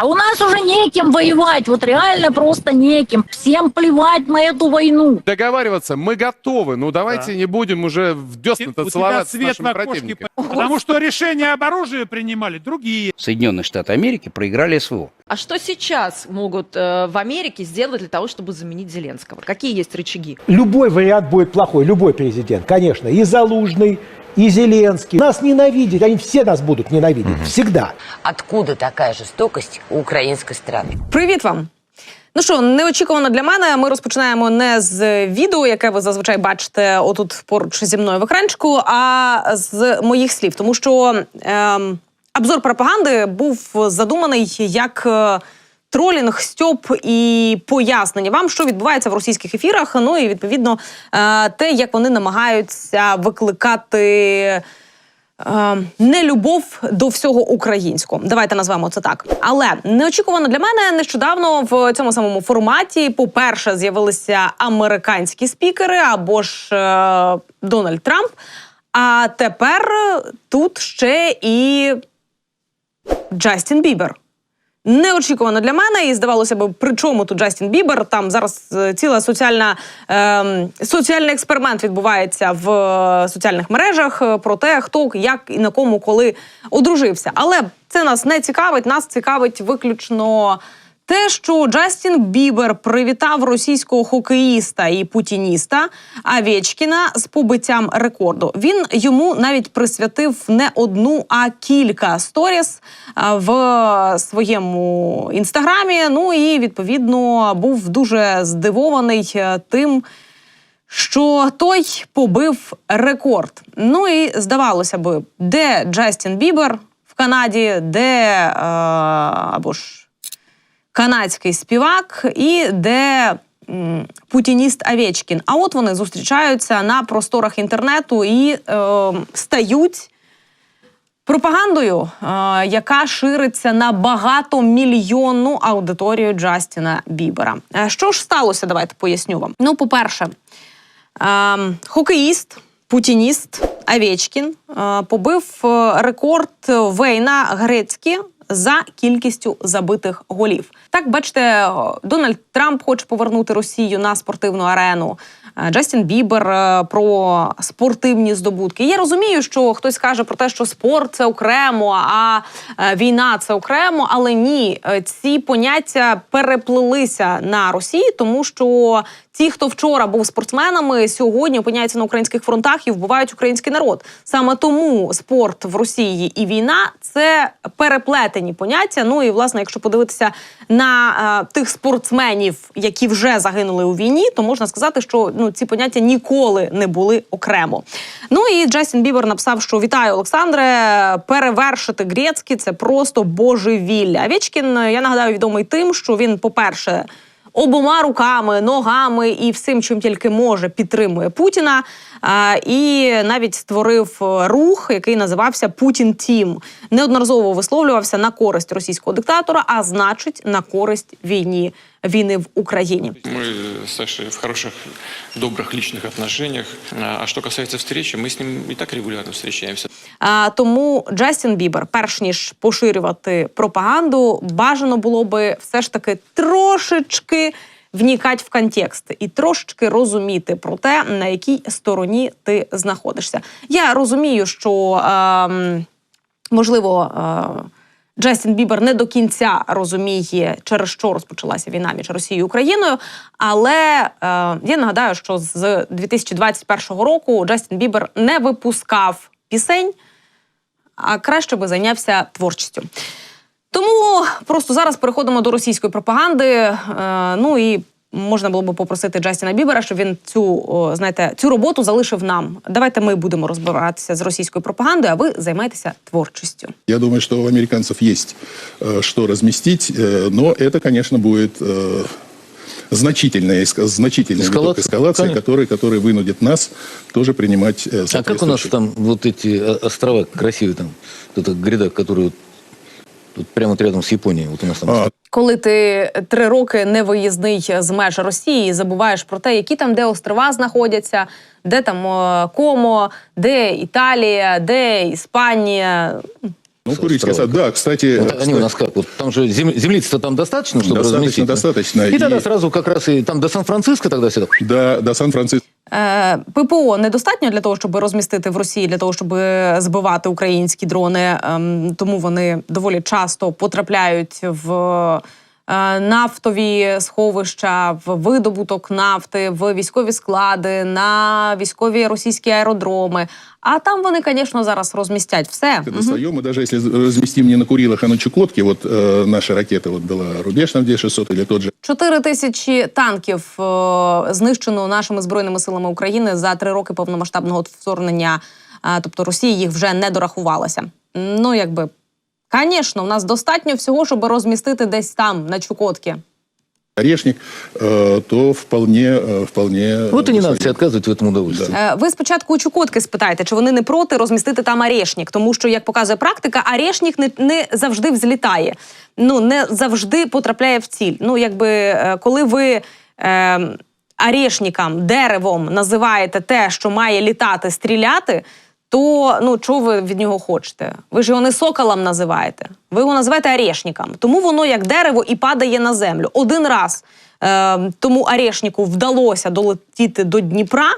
А у нас уже неким воевать, вот реально просто неким. Всем плевать на эту войну. Договариваться мы готовы, но давайте не будем уже в десна-то целоваться с свет нашими в окошке, противниками. потому что решения об оружии принимали другие. Соединенные Штаты Америки проиграли СВО. А что сейчас могут э, в Америке сделать для того, чтобы заменить Зеленского? Какие есть рычаги? Любой вариант будет плохой, любой президент, конечно. И Залужный, и Зеленский. Нас ненавидят, они все нас будут ненавидеть. Всегда. Откуда такая жестокость у украинской страны? Привіт вам! Ну що, неочікувано для мене. Ми розпочинаємо не з відео, яке ви зазвичай бачите отут поруч зі мною в екранчику, а з моїх слів. Тому що ем, обзор пропаганди був задуманий як. е, Тролінг, стьоп і пояснення вам, що відбувається в російських ефірах. Ну і відповідно е, те, як вони намагаються викликати е, нелюбов до всього українського. Давайте назвемо це так. Але неочікувано для мене нещодавно в цьому самому форматі, по-перше, з'явилися американські спікери або ж е, Дональд Трамп. А тепер тут ще і Джастін Бібер. Неочікувано для мене, і здавалося б, при чому тут Джастін Бібер? Там зараз е, ціла соціальна ем, соціальний експеримент відбувається в е, соціальних мережах е, про те, хто як і на кому коли одружився. Але це нас не цікавить. Нас цікавить виключно те, що Джастін Бібер привітав російського хокеїста і путініста Авєчкіна з побиттям рекорду. Він йому навіть присвятив не одну, а кілька сторіс в своєму інстаграмі. Ну і відповідно був дуже здивований е, тим. Що той побив рекорд. Ну і здавалося би, де Джастін Бібер в Канаді, де е, або ж канадський співак і де путініст Авєчкін. А от вони зустрічаються на просторах інтернету і е, стають пропагандою, е, яка шириться на багатомільйонну аудиторію Джастіна Бібера. Е, Що ж сталося? Давайте поясню вам. Ну, по-перше, е, хокеїст. Путініст Авєчкін е, побив е, рекорд Вейна Грецькі за кількістю забитих голів. Так, бачите, Дональд Трамп хоче повернути Росію на спортивну арену. е, Джастін Бібер е, про спортивні здобутки. Я розумію, що хтось каже про те, що спорт це окремо, а е, війна це окремо. Але ні, ці поняття переплилися на Росії, тому що ті, хто вчора був спортсменами, сьогодні опиняються на українських фронтах і вбивають український народ. Саме тому спорт в Росії і війна це переплетені поняття. Ну і власне, якщо подивитися на е, тих спортсменів, які вже загинули у війні, то можна сказати, що ну ці поняття ніколи не були окремо. Ну і Джастін Бібер написав, що вітаю, Олександре. Перевершити Грецький – це просто божевілля. Вічкін, я нагадаю, відомий тим, що він, по-перше, обома руками, ногами і всім, чим тільки може, підтримує Путіна. А, і навіть створив е, рух, який називався Путін Тім. Неодноразово висловлювався на користь російського диктатора, а значить на користь війні війни в Україні. Мы с Сашей в хороших, добрых личных отношениях. А а что касается встречи, мы с ним и так регулярно встречаемся. Тому Джастін Бібер, перш ніж поширювати пропаганду, бажано було би все ж таки трошечки внікати в контекст і трошечки розуміти про те, на якій стороні ти знаходишся. Я розумію, що ем, можливо. Е, Джастін Бібер не до кінця розуміє, через що розпочалася війна між Росією і Україною. Але е, я нагадаю, що з 2021 року Джастін Бібер не випускав пісень, а краще би зайнявся творчістю. Тому просто зараз переходимо до російської пропаганди. Е, ну і можна було би попросити Джастіна Бібера, щоб він цю о, знаєте цю роботу залишив нам. Давайте ми будемо розбиратися з російською пропагандою, а ви займайтеся творчістю. Я думаю, что у американцев есть э, что разместить, э, но это, конечно, будет э, значительная, эска- значительная Эскалация? виток эскалации, Конечно. который, который вынудит нас тоже принимать э, А как у нас соответствующие- там вот эти э, острова красивые там, вот эта гряда, которую вот тут прямо вот рядом с Японией, вот у нас там А, Коли ти три роки не виїзний з меж Росії, і забуваєш про те, які там де острова знаходяться, де там е, Комо, де Італія, де Іспанія. Ну, Курильский да, кстати... Вот кстати, они у нас как? Вот там же зем- землицы-то там достаточно, чтобы Достаточно, разместить? Достаточно, достаточно. И тогда И- сразу как раз и там до Сан-Франциско тогда все так. до, до Сан-Франциско. Е, ППО недостатньо для того, щоб розмістити в Росії, для того, щоб збивати українські дрони. Ем, Тому вони доволі часто потрапляють в е, нафтові сховища, в видобуток нафти, в військові склади, на військові російські аеродроми. А там вони, звісно, зараз розмістять все. Когда достаем, мы даже если разместим не на Курилах, а на Чукотке, вот э, наша ракета вот была рубеж там, где 600 или тот же Чотири тисячі танків е, знищено нашими збройними силами України за три роки повномасштабного вторгнення. Е, тобто Росія їх вже не дорахувалася. Ну якби, звісно, у нас достатньо всього, щоб розмістити десь там на Чукотці. орешник, э, то вполне, э, вполне... Вот и не надо достаточно. себе отказывать в этом удовольствии. Е, Ви спочатку у Чукотки спитайте, чи вони не проти розмістити там арешник, тому що, як показує практика, арешник не, не завжди взлітає, ну не завжди потрапляє в ціль. Ну, якби е, коли ви е, арешникам, деревом називаєте те, що має літати, стріляти. То ну чого ви від нього хочете? Ви ж його не соколом називаєте, ви його називаєте орешником. Тому воно як дерево і падає на землю. Один раз е, тому орешнику вдалося долетіти до Дніпра,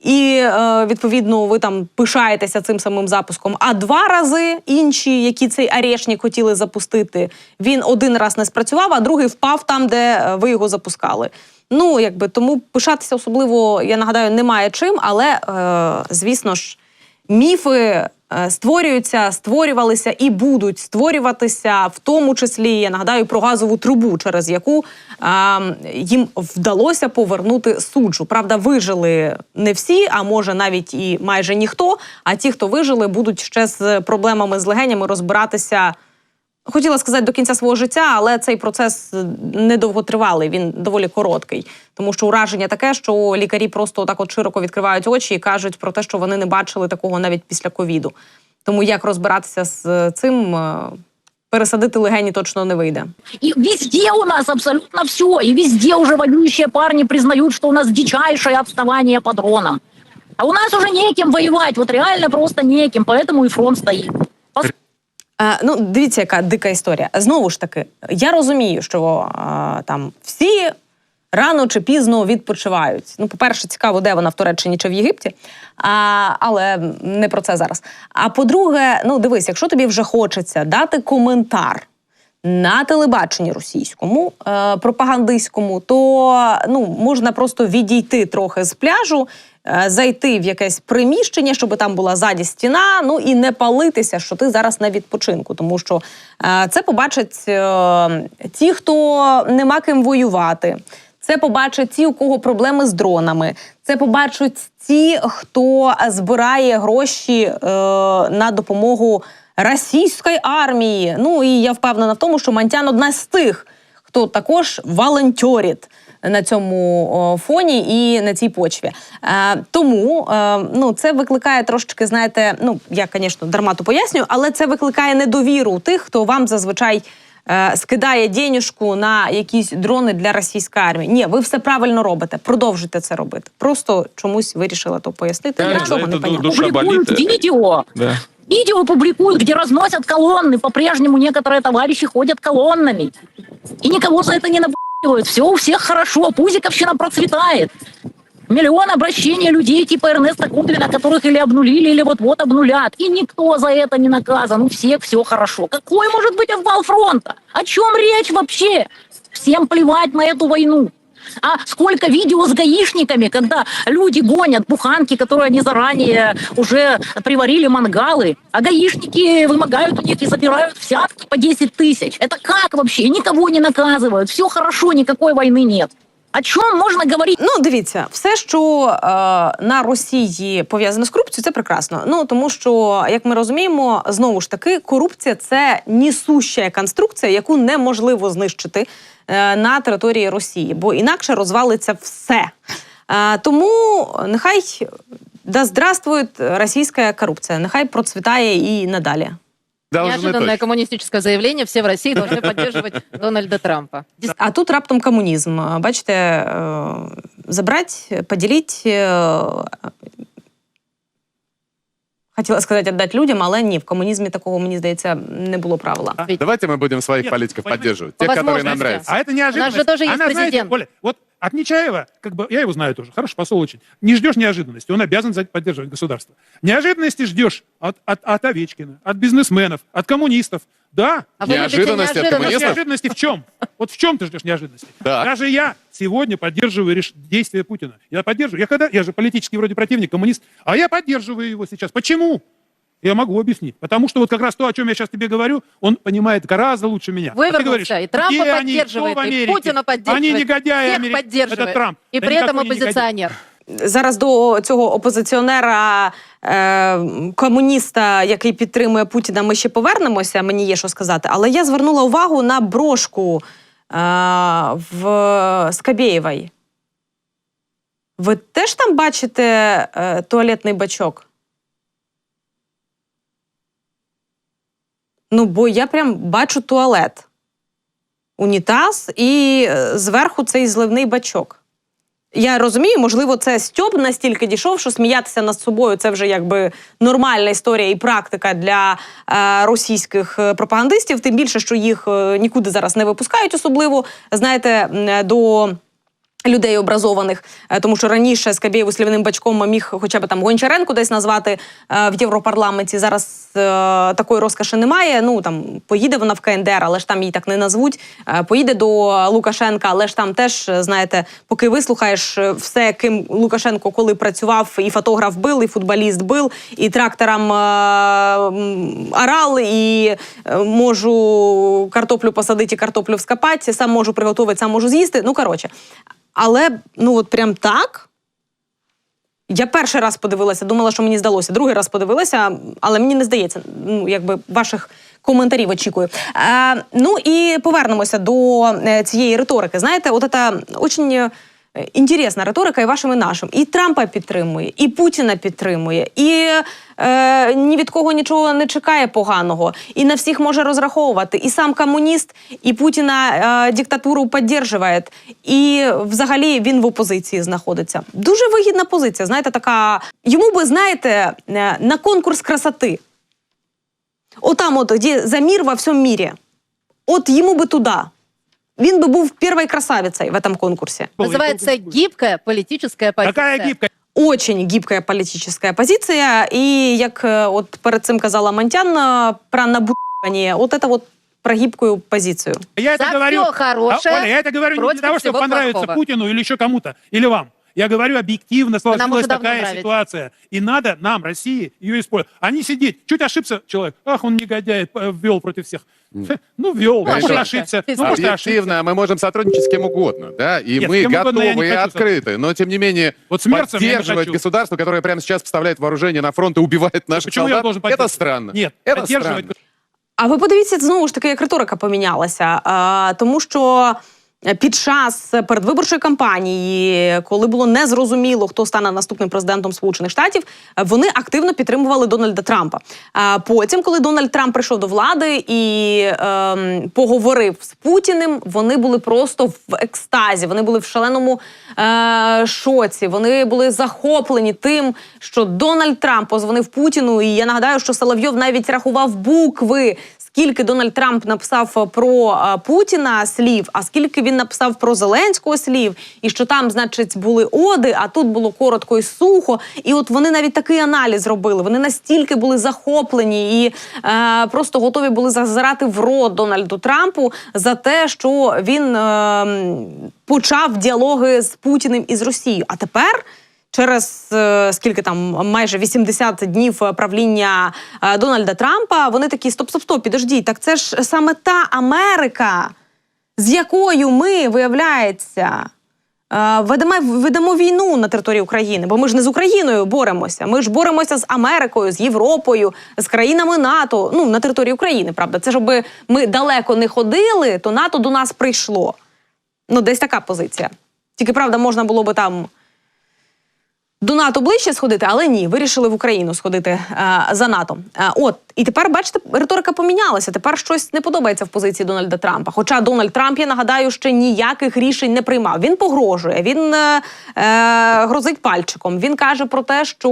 і е, відповідно ви там пишаєтеся цим самим запуском. А два рази інші, які цей арешник хотіли запустити, він один раз не спрацював, а другий впав там, де е, ви його запускали. Ну якби тому пишатися особливо, я нагадаю, немає чим, але е, звісно ж, міфи. е, Створюються, створювалися і будуть створюватися, в тому числі я нагадаю про газову трубу, через яку а, їм вдалося повернути суджу. Правда, вижили не всі, а може навіть і майже ніхто. А ті, хто вижили, будуть ще з проблемами з легенями розбиратися. Хотіла сказати до кінця свого життя, але цей процес недовготривалий, він доволі короткий. Тому що ураження таке, що лікарі просто так от широко відкривають очі і кажуть про те, що вони не бачили такого навіть після ковіду. Тому як розбиратися з цим, е, пересадити легені точно не вийде. И везде у нас абсолютно все. И везде уже воюющие парни признают, что у нас дичайшее отставание по дронам. А у нас уже неким воевать, вот реально просто неким, поэтому и фронт стоит. Е, ну, дивіться, яка дика історія. Знову ж таки, я розумію, що е, там всі рано чи пізно відпочивають. Ну, по-перше, цікаво, де вона в Туреччині чи в Єгипті, а, але не про це зараз. А по-друге, ну дивись, якщо тобі вже хочеться дати коментар. На телебаченні російському, е, пропагандистському, то ну можна просто відійти трохи з пляжу, е, зайти в якесь приміщення, щоб там була ззаді стіна, ну і не палитися, що ти зараз на відпочинку, тому що е, це побачать е, ті, хто нема ким воювати. Це побачать ті, у кого проблеми з дронами. Це побачать ті, хто збирає гроші е, на допомогу російської армії. Ну і я впевнена в тому, що Мантян одна з тих, хто також волонтерить на цьому о, фоні і на цій почві. Е, тому е, ну, це викликає трошечки, знаєте, ну я, звісно, дармату пояснюю, але це викликає недовіру у тих, хто вам зазвичай. е, Скидає денежку на якісь дрони для російської армії. Ні, ви все правильно робите. Продовжуйте це робити. Просто чомусь вирішила то пояснити. Реально, Нічого за не это понятно. душа Публикуют болит. видео. Да. Видео публикуют, где разносят колонны. По-прежнему некоторые товарищи ходят колоннами. И никого за это не наб***ивают. Все у всех хорошо. Пузиковщина процветает. Миллион обращений людей типа Эрнеста Кудрина, которых или обнулили, или вот-вот обнулят. И никто за это не наказан. У всех все хорошо. Какой может быть обвал фронта? О чем речь вообще? Всем плевать на эту войну. А сколько видео с гаишниками, когда люди гонят буханки, которые они заранее уже приварили мангалы, а гаишники вымогают у них и забирают взятки по 10 тысяч. Это как вообще? Никого не наказывают. Все хорошо, никакой войны нет. О чем можно говорить? Ну, дивіться, все, що е, на Росії пов'язано з корупцією, це прекрасно. Ну тому що, як ми розуміємо, знову ж таки, корупція це нісуща конструкція, яку неможливо знищити е, на території Росії, бо інакше розвалиться все. Е, тому нехай да здравствует російська корупція, нехай процвітає і надалі. Должны Неожиданное точно. коммунистическое заявление. Все в России должны поддерживать Дональда Трампа. А тут раптом комунізм. Бачите, е, забрати, поділити. е, Хотіла сказати, віддати людям, але ні, в комунізмі такого, мені здається, не було правила. Давайте мы будем своих Нет, политиков понимаете, поддерживать. по Тех, которые нам возможности. нравятся. А это неожиданность. У нас же тоже есть Она, знаете, президент. Оля, вот от Нечаева, как бы, я его знаю тоже, хороший посол очень, не ждешь неожиданности, он обязан за- поддерживать государство. Неожиданности ждешь от, от, от Овечкина, от бизнесменов, от коммунистов. Да, А Неожиданности от коммунистов? неожиданности в чем? Вот в чем ты ждешь неожиданности? Так. Даже я сегодня поддерживаю реш- действия Путина. Я поддерживаю. Я когда, я же политический вроде противник, коммунист, а я поддерживаю его сейчас. Почему? Я могу объяснить. Потому что вот как раз то, о чем я сейчас тебе говорю, он понимает гораздо лучше меня. А ты Вывернулся, говоришь, и Трампа где они, поддерживает, кто в и Америке? Путина поддерживает, Они негодяи всех Америки. поддерживает. Это Трамп. И Да при этом никакой не негодяй. оппозиционер. Зараз до цього опозиціонера е, комуніста, який підтримує Путіна, ми ще повернемося. Мені є що сказати. Але я звернула увагу на брошку е, в Скабєєвої. Ви теж там бачите е, туалетний бачок? Ну, бо я прям бачу туалет, унітаз і е, зверху цей зливний бачок. Я розумію, можливо, це Стьоп настільки дійшов, що сміятися над собою це вже якби нормальна історія і практика для е, російських е, пропагандистів. Тим більше, що їх е, нікуди зараз не випускають, особливо знаєте, до. Людей образованих, Е, тому що раніше Скабєєву слівним бачком міг хоча б там Гончаренко десь назвати е, в Європарламенті. Зараз е, такої розкоші немає. Ну там поїде вона в КНДР, але ж там її так не назвуть. Поїде до Лукашенка, але ж там теж знаєте, поки вислухаєш все, ким Лукашенко коли працював, і фотограф бил, і футболіст бил, і трактором орал, і можу картоплю посадити, і картоплю вскопати, сам можу приготувати, сам можу з'їсти. Ну коротше. Але ну от прям так. Я перший раз подивилася, думала, що мені здалося. Другий раз подивилася, але мені не здається. Ну, якби ваших коментарів очікую. Е, ну і повернемося до е, цієї риторики. Знаєте, от це очень е, інтересна риторика і вашим, і нашим. І Трампа підтримує, і Путіна підтримує, і е, ні від кого нічого не чекає поганого, і на всіх може розраховувати. І сам комуніст, і Путіна е, диктатуру підтримує, і взагалі він в опозиції знаходиться. Дуже вигідна позиція. Знаєте, така йому би знаєте е, на конкурс красоти. Отам, от де за мір во всьому мірі. От йому би туди. Він би був першою красавицею в этом конкурсі. Называется гибкая политическая позиция. Какая гибкая? Очень гибкая політична позиція. І як е, от перед цим казала Монтян е, про набутування, от це от про гибкую позицію. Я это За говорю, всё хорошее А, Оля, я это говорю не против для того, чтобы всего понравиться плохого. Путину или еще кому-то, или вам. Я говорю объективно, сложилась такая нравится. ситуация. И надо нам, России, ее использовать. А не сидеть. Чуть ошибся человек. Ах, он негодяй, ввел против всех. Ну, ввел. Ну, Может, ошибся. ошибся. Ну, может, ошибся. Объективно мы можем сотрудничать с кем угодно, да, и Нет, мы я готовы и открыты, но тем не менее Вот я поддерживать государство, которое прямо сейчас поставляет вооружение на фронт и убивает наших Почему я солдат, должен это странно. Нет, это поддерживать странно. А ви подивіться знову ж таки, як риторика помінялася. А, тому що під час передвиборчої кампанії, коли було незрозуміло, хто стане наступним президентом Сполучених Штатів, вони активно підтримували Дональда Трампа. А потім, коли Дональд Трамп прийшов до влади і ем, поговорив з Путіним, вони були просто в екстазі, вони були в шаленому е, шоці. Вони були захоплені тим, що Дональд Трамп позвонив Путіну. І я нагадаю, що Соловйов навіть рахував букви. Скільки Дональд Трамп написав про е, Путіна слів, а скільки він написав про Зеленського слів, і що там, значить, були оди, а тут було коротко і сухо. І от вони навіть такий аналіз робили. Вони настільки були захоплені і е, просто готові були зазирати в рот Дональду Трампу за те, що він е, почав діалоги з Путіним і з Росією. А тепер. Через е, скільки там майже 80 днів правління е, Дональда Трампа, вони такі стоп, стоп, стоп, підождіть. Так це ж саме та Америка, з якою ми, виявляється, е, ведемо, ведемо війну на території України. Бо ми ж не з Україною боремося. Ми ж боремося з Америкою, з Європою, з країнами НАТО. Ну на території України, правда. Це щоб ми далеко не ходили, то НАТО до нас прийшло. Ну, десь така позиція. Тільки правда, можна було би там до НАТО ближче сходити, але ні, вирішили в Україну сходити е, за НАТО. Е, от І тепер, бачите, риторика помінялася. Тепер щось не подобається в позиції Дональда Трампа. Хоча Дональд Трамп, я нагадаю, ще ніяких рішень не приймав. Він погрожує, він е, е, грозить пальчиком. Він каже про те, що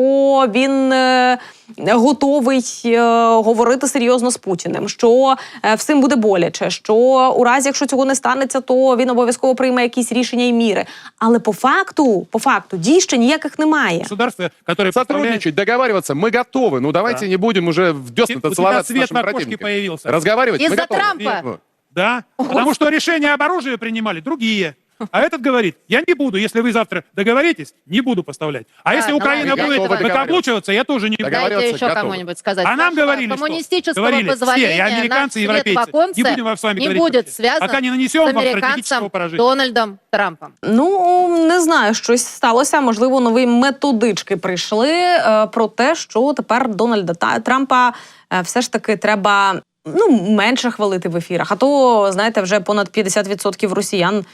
він е, готовий е, говорити серйозно з Путіним, що е, всім буде боляче, що у разі, якщо цього не станеться, то він обов'язково прийме якісь рішення і міри. Але по факту, по факту, дій ще ніяких немає. Государство, представляет... Сотрудничать, договариваться, мы готовы. Ну давайте Да. не будем уже в У тебя с цвет на кошке появился. Разговаривать Из-за. Трампа? Да, потому что решения об оружии принимали другие. А этот говорит, я не буду, если вы завтра договоритесь, не буду поставлять. А если ну, Украина мы будет готовы выкаблучиваться, я тоже не буду. Договариваться Дайте еще готовы. кому-нибудь сказать. А нам Нашего говорили, что? коммунистического Говорили все, и позволения американцы, и наш свет в европейцы. оконце Не будем с вами не говорить будет про это. связан Пока не с нанесем вам стратегического американцем поражения. Дональдом Трампом. Ну не знаю, щось сталося. Можливо, нові методички прийшли е, про те, що тепер Дональда Та- Трампа е, все ж таки треба ну менше хвалити в ефірах. А то знаєте, вже понад 50% росіян.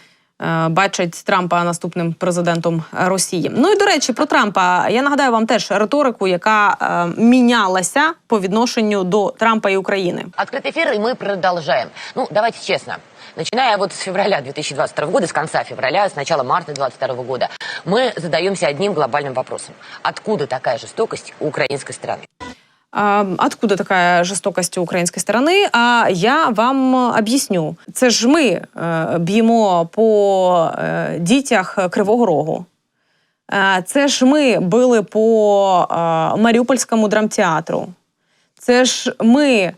е, Бачать Трампа наступним президентом Росії. Ну і до речі, про Трампа я нагадаю вам теж риторику, яка е, мінялася по відношенню до Трампа і України. Открытый эфир, и мы продолжаем. Ну, давайте честно. Начиная вот с февраля 2022 года, с конца февраля, с начала марта 2022 года, мы задаемся одним глобальным вопросом. Откуда такая жестокость у украинской страны? Откуда такая жорстокость у української сторони? А я вам об'ясню. Це ж ми е, б'ємо по е, дітях Кривого Рогу. Е, це ж ми били по Маріупольському драмтеатру. Це ж ми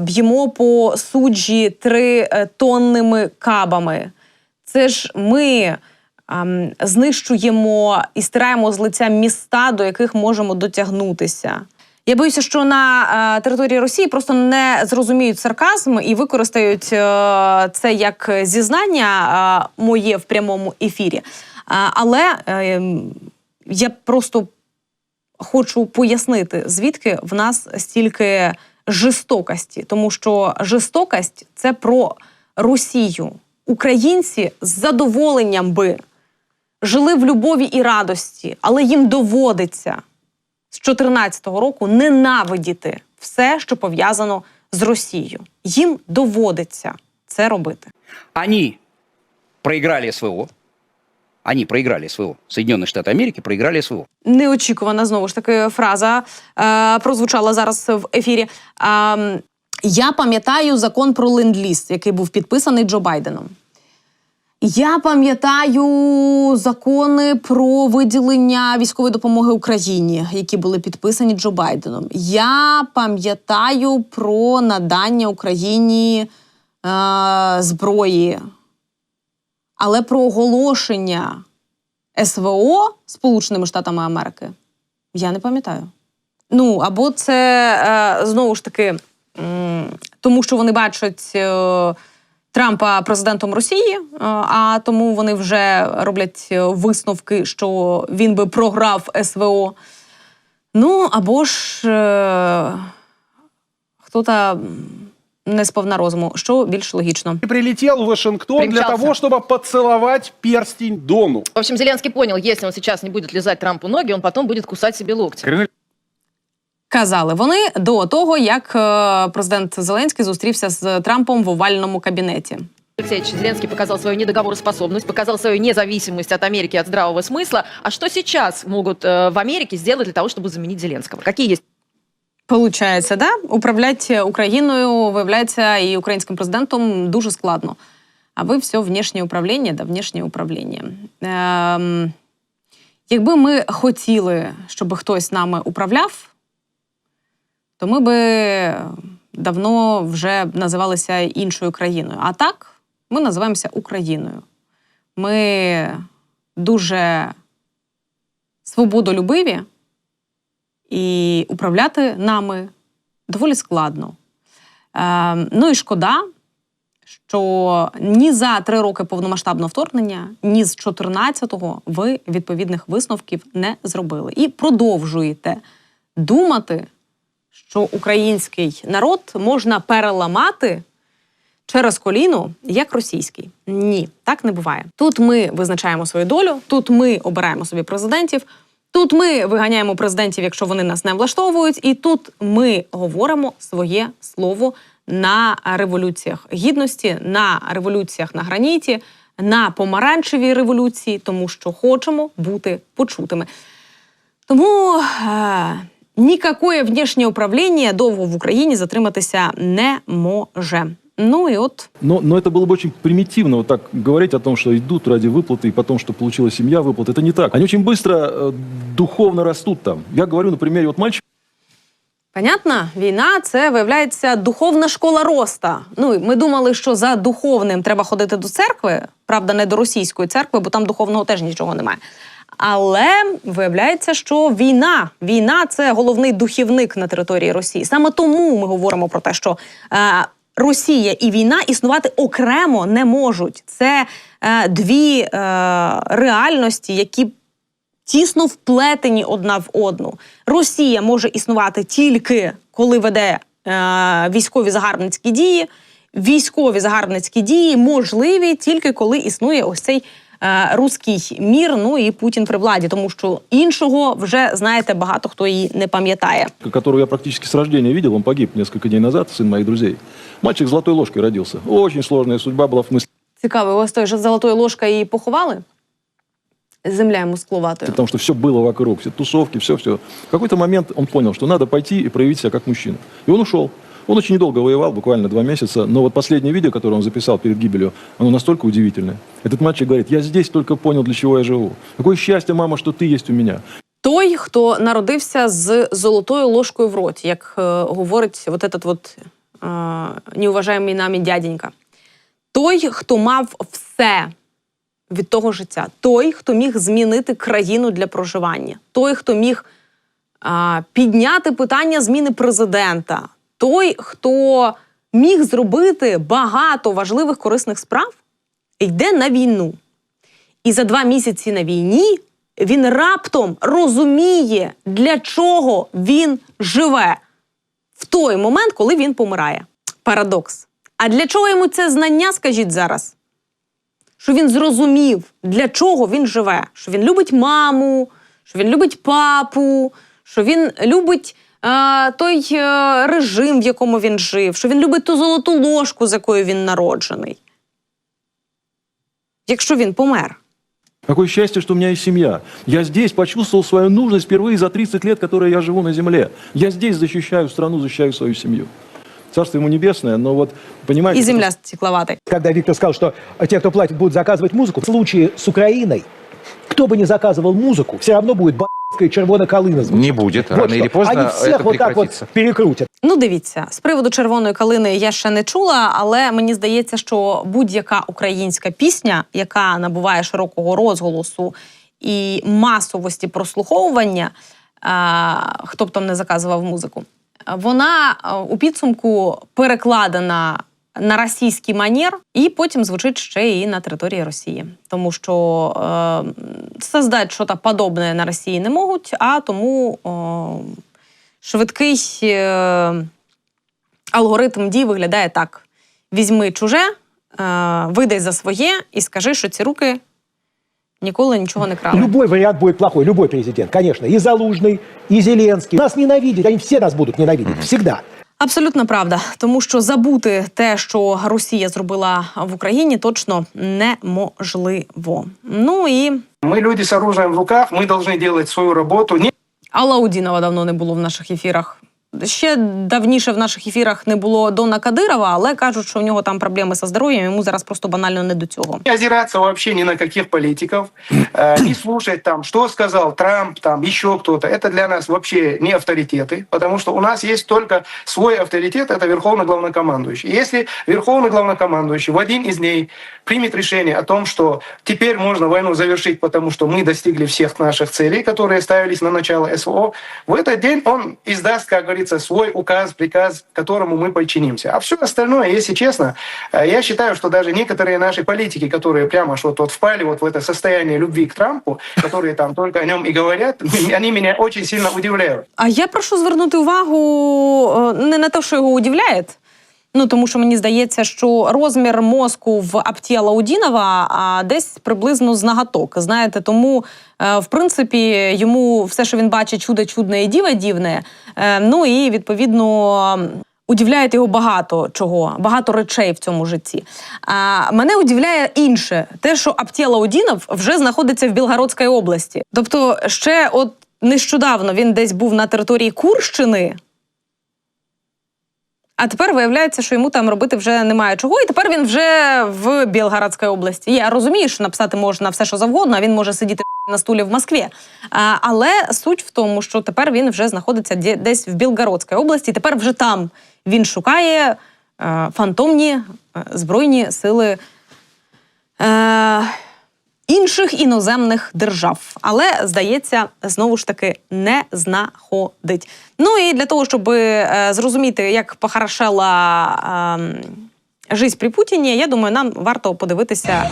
б'ємо по суджі три е, тонними кабами. Це ж ми ем, знищуємо і стираємо з лиця міста, до яких можемо дотягнутися. Я боюся, що на е, території Росії просто не зрозуміють сарказм і використають е, це як зізнання е, моє в прямому ефірі. Але я просто хочу пояснити, звідки в нас стільки жорстокості, тому що жорстокость це про Росію. Українці з задоволенням би жили в любові і радості, але їм доводиться з 2014 року ненавидіти все, що пов'язано з Росією. Їм доводиться це робити. Они проиграли СВО. Они проиграли СВО. Соединенные Штаты Америки проиграли СВО. Неочікувана знову ж таки фраза е, прозвучала зараз в ефірі. Е, я пам'ятаю закон про ленд-ліз, який був підписаний Джо Байденом. Я пам'ятаю закони про виділення військової допомоги Україні, які були підписані Джо Байденом. Я пам'ятаю про надання Україні е, зброї, але про оголошення СВО Сполученими Штатами Америки я не пам'ятаю. Ну або це е, знову ж таки, тому що вони бачать. Е, Трампа президентом Росії, е, а тому вони вже роблять е, висновки, що він би програв СВО. Ну або ж е, хто-то не сповна розуму, що більш логічно. Прилетел в Вашингтон для того, чтобы поцеловать перстень Дону. В общем, Зеленский понял, если он сейчас не будет лизать Трампу ноги, он потом будет кусать себе локти. Казали вони до того, як е, президент Зеленський зустрівся з Трампом в овальному кабінеті. Алексеевич Зеленский показал свою недоговороспособность, показал свою независимость от Америки, от здравого смысла. А что сейчас могут э, в Америке сделать для того, чтобы заменить Зеленского? Какие есть Получається, да? Управляти Україною, виявляється, і українським президентом дуже складно. А ви все внішнє управління, да внішнє управління. Ем, якби ми хотіли, щоб хтось нами управляв, то ми би давно вже називалися іншою країною. А так, ми називаємося Україною. Ми дуже свободолюбиві, і управляти нами доволі складно. Е, ну і шкода, що ні за три роки повномасштабного вторгнення, ні з 14-го ви відповідних висновків не зробили. І продовжуєте думати, що український народ можна переламати через коліно, як російський. Ні, так не буває. Тут ми визначаємо свою долю, тут ми обираємо собі президентів. Тут ми виганяємо президентів, якщо вони нас не влаштовують, і тут ми говоримо своє слово на революціях гідності, на революціях на граніті, на помаранчевій революції, тому що хочемо бути почутими. Тому е, нікакое внішнє управління довго в Україні затриматися не може. Ну і от Но, но это было бы очень примитивно вот так говорить о том, что идут ради выплаты, и потом, что получила семья выплаты. Это не так. Они очень быстро э, духовно растут там. Я говорю на примере вот мальчика, Понятно, війна це виявляється духовна школа роста. Ну і ми думали, що за духовним треба ходити до церкви, правда, не до російської церкви, бо там духовного теж нічого немає. Але виявляється, що війна, війна це головний духівник на території Росії. Саме тому ми говоримо про те, що е, Росія і війна існувати окремо не можуть. Це е, дві е, реальності, які тісно вплетені одна в одну. Росія може існувати тільки коли веде е, військові загарбницькі дії. Військові загарбницькі дії можливі тільки коли існує ось цей руський мір. Ну і Путін при владі, тому що іншого вже знаєте, багато хто її не пам'ятає. которого я практически с рождения видел, он погиб несколько дней назад, сын моих друзей. Мальчик с золотой ложкой родился. Очень сложная судьба была в смысле Цікаво, у вас той же золотою ложкою її поховали? Земля йому скловатою. потому что все было вокруг, все тусовки, все-все. В какой-то момент он понял, что надо пойти и проявить себя как мужчина. И он ушел. Он очень недолго воевал, буквально два месяца, но вот последнее видео, которое он записал перед гибелью, оно настолько удивительное. Этот мальчик говорит, я здесь только понял, для чего я живу. Какое счастье, мама, что ты есть у меня. Той, хто народився з золотою ложкою в роті, як е, говорить вот этот вот е, неуважаємий нами дяденька. Той, хто мав все від того життя, той, хто міг змінити країну для проживання, той, хто міг а, підняти питання зміни президента, той, хто міг зробити багато важливих корисних справ, йде на війну. І за два місяці на війні він раптом розуміє, для чого він живе в той момент, коли він помирає. Парадокс. А для чого йому це знання, скажіть зараз? Що він зрозумів, для чого він живе, що він любить маму, що він любить папу, що він любить той е, режим, в якому він жив, що він любить ту золоту ложку, з якою він народжений. Якщо він помер. Какое счастье, что у меня есть семья. Я здесь почувствовал свою нужность впервые за 30 лет, которые я живу на земле. Я здесь защищаю страну, защищаю свою семью. Царство ему небесное, но вот, понимаете... І земля стекловата. Когда Виктор сказал, что те, кто платит, будут заказывать музыку, в случае с Украиной, кто бы ни заказывал музыку, все равно будет б***ская червона калина звучать. Не будет. Вот Рано или что. поздно Они всех это вот так вот прекратится. перекрутят. Ну, дивіться, з приводу червоної калини я ще не чула, але мені здається, що будь-яка українська пісня, яка набуває широкого розголосу і масовості прослуховування, а, хто б там не заказував музику, вона а, у підсумку перекладена на російський манер, і потім звучить ще і на території Росії, тому що е, создати щось подобне на Росії не можуть, а тому. Е, швидкий е, алгоритм дій виглядає так: візьми чуже, е, видай за своє і скажи, що ці руки ніколи нічого не крали. Любой вариант будет плохой, любой президент, конечно. И Залужный, и Зеленский. Нас ненавидят, они все нас будут ненавидеть, всегда. Абсолютно правда, тому що забути те, що Росія зробила в Україні, точно неможливо. Ну і Мы люди с оружием в руках, мы должны делать свою работу. Не Алла Удінова давно не було в наших ефірах. Ще давніше в наших ефірах не було Дона Кадирова, але кажуть, що у нього там проблеми зі здоров'ям, йому зараз просто банально не до цього. не озираться вообще ни на каких политиков, э, не слушать там, что сказал Трамп, там еще кто-то. Это для нас вообще не авторитеты, потому что у нас есть только свой авторитет, это Верховный Главнокомандующий. Если Верховный Главнокомандующий в один из дней примет решение о том, что теперь можно войну завершить, потому что мы достигли всех наших целей, которые ставились на начало СВО, в этот день он издаст, как говорится, свой указ, приказ, которому мы подчинимся. А все остальное, если честно, э, я считаю, что даже некоторые наши политики, которые прямо что вот впали вот в это состояние любви к Трампу, которые там только о нем и говорят, они меня очень сильно удивляют. А я прошу звернути увагу не на те, що його удивляє. Ну тому що мені здається, що розмір мозку в Аптія Лаудінова а, десь приблизно з нагаток. Знаєте, тому е, в принципі йому все, що він бачить, чудо чудне і діве дівне. Е, ну і відповідно. Удивляє його багато чого, багато речей в цьому житті. А мене удивляє інше, те, що Аптія Лаудінов вже знаходиться в Білгородській області. Тобто, ще от нещодавно він десь був на території Курщини, а тепер виявляється, що йому там робити вже немає чого, і тепер він вже в Білгородській області. Я розумію, що написати можна все, що завгодно, а він може сидіти на стулі в Москві. А, але суть в тому, що тепер він вже знаходиться десь в Білгородській області, і тепер вже там він шукає е, фантомні е, збройні сили. Е, інших іноземних держав, але здається, знову ж таки не знаходить. Ну і для того, щоб е, зрозуміти, як похорошела е, жизнь при Путіні, я думаю, нам варто подивитися.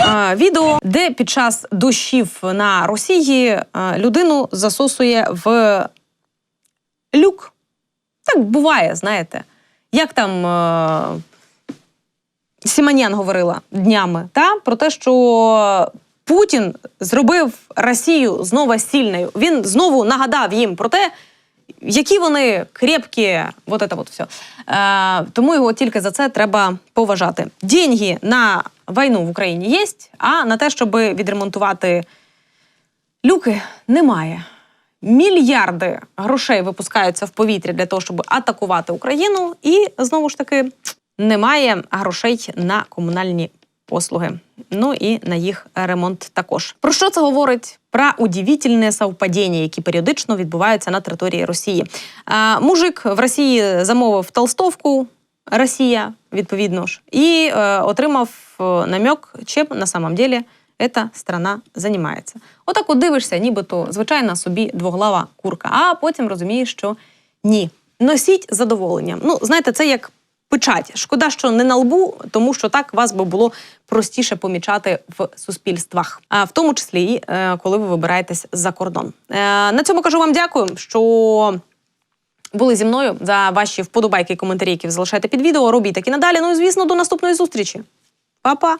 е, Відео, де під час дощів на Росії е, людину засосує в люк. Так буває, знаєте. Як там е, Сіманян говорила днями та про те, що Путін зробив Росію знову сильною. Він знову нагадав їм про те, які вони крепкі, от це от все. Е, тому його тільки за це треба поважати. Деньги на війну в Україні є, а на те, щоб відремонтувати люки, немає. Мільярди грошей випускаються в повітря для того, щоб атакувати Україну, і знову ж таки немає грошей на комунальні послуги. Ну і на їх ремонт також. Про що це говорить? Про удивительне совпадіння, які періодично відбуваються на території Росії. А, мужик в Росії замовив толстовку. Росія, відповідно ж, і е, отримав е, намек, чим на самом деле ця страна займається. Отак от дивишся, нібито звичайна собі двоглава курка, а потім розумієш, що ні. Носіть з задоволенням. Ну, знаєте, це як печать. Шкода, що не на лбу, тому що так вас би було простіше помічати в суспільствах, а в тому числі і е, коли ви вибираєтесь за кордон. Е, на цьому кажу вам дякую, що були зі мною за ваші вподобайки і коментарі, які залишаєте під відео. Робіть так і надалі. Ну і звісно, до наступної зустрічі. Па-па!